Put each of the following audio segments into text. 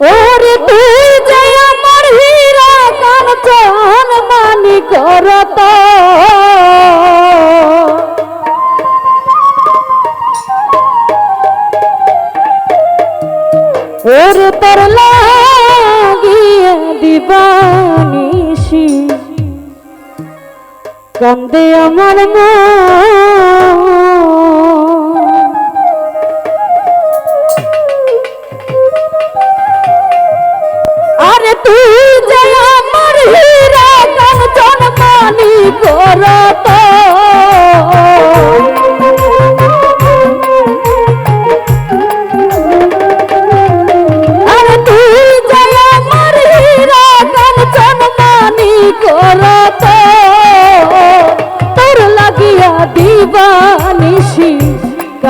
ওরে তুই যে আমার হীরা কাঞ্চন মানি করত। ওরে তোর লাগিয়ে দিবানিসি কান্দে আমার মন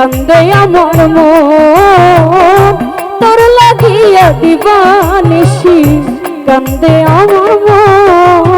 কান্দে আমার মন। তোর লাগিয়া দিবানিসি কান্দে আমার মন।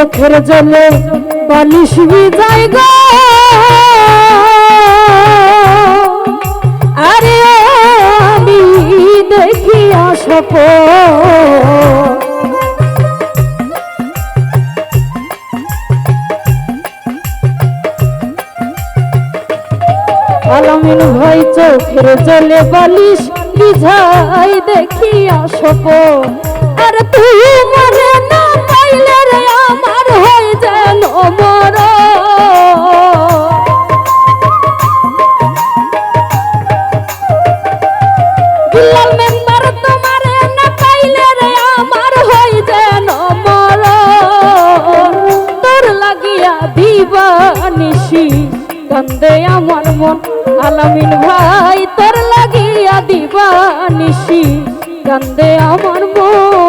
চোখের জলে বালিশ গো। আরে আমি দেখি আসপ আলামিন ভাই চোখের জলে বালিশ বিঝাই দেখি আসপ আর তুই মরে না পাইলে রে আমার হয়ে যেন মর তোর লাগিয়া দিবানিসি কান্দে আমার মন। আলামিন ভাই, তোর লাগিয়া দিবানিসি কান্দে আমার মন।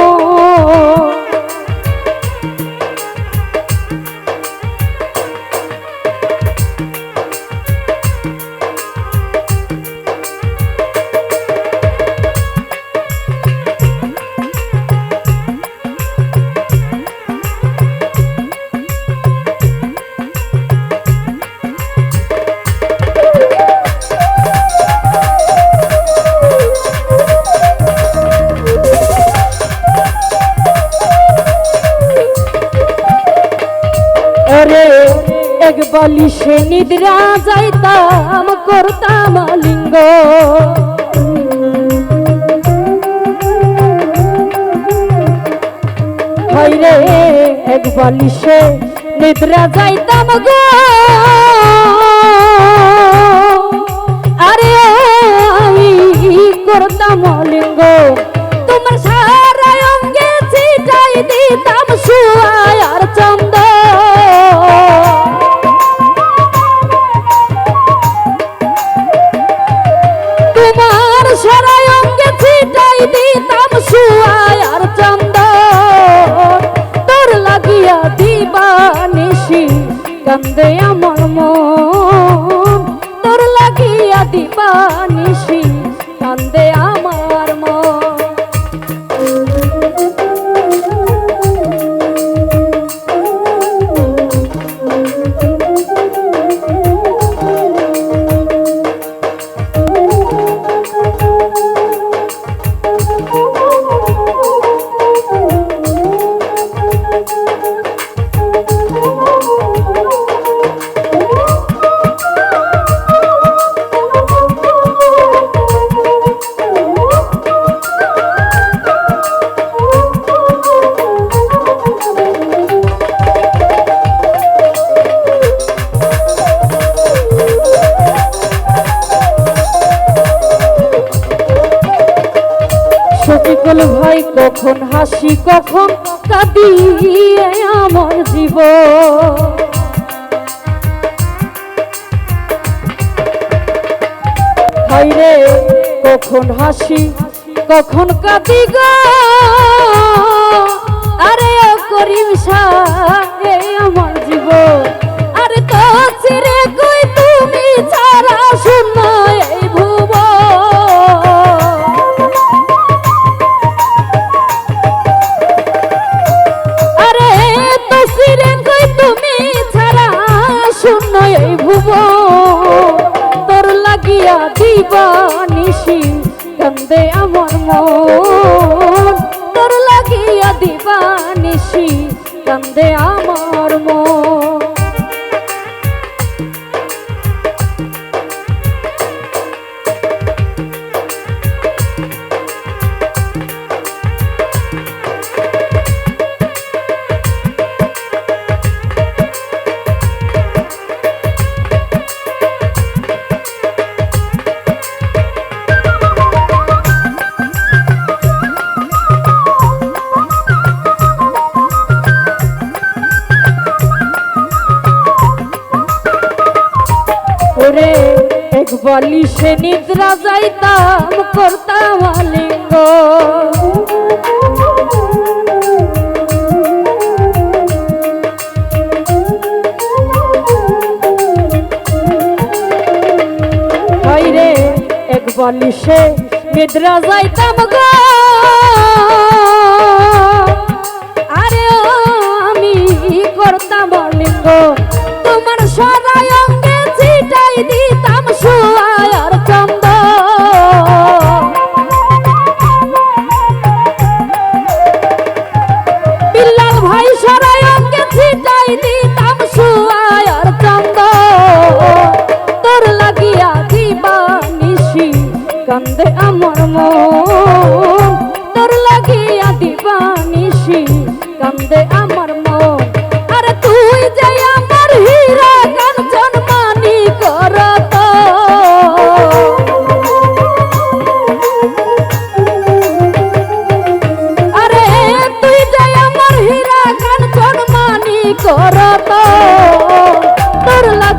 বালিশে নিদ্রা যাইতাম, করতাম লিঙ্গ। রে, এক বালিশে নিদ্রা যাইতাম গো। আরে, আমি করতাম লিঙ্গ। তোমার সারা কান্দে আমার মন কখন হাসি, কখন কাঁদি আমার জীব হাইরে কখন হাসি, কখন কাঁদি গো? আরে করিম আমার জীব আরে তো চিরে নিশি কান্দে আমার মন। বালিশে নিদ্রা যাইতাম করতাম আলিঙ্গ। এক বালিশে নিদ্রা যাইতাম গো।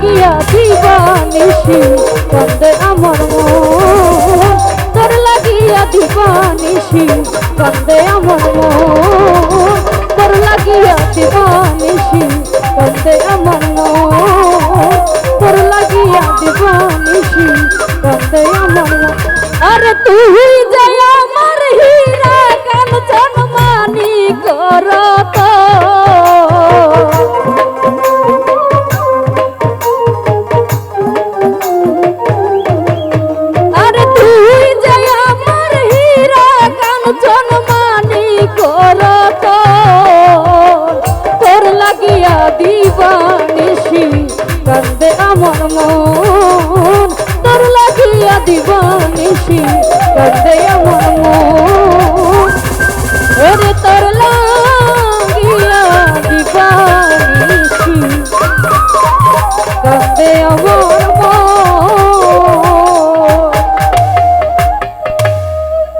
লাগিয়া দিবা নিশি কান্দে আমার মন। তোর লাগিয়া দিবা নিশি কান্দে আমার মন। তোর লাগিয়া দিবা নিশি কান্দে আমার মন। তোর লাগিয়া দিবা মন তোর লাগিয়া দিবানিসি করতে আমার মন। ওরে তোর লাগিয়া দিবানিসি করতে আমার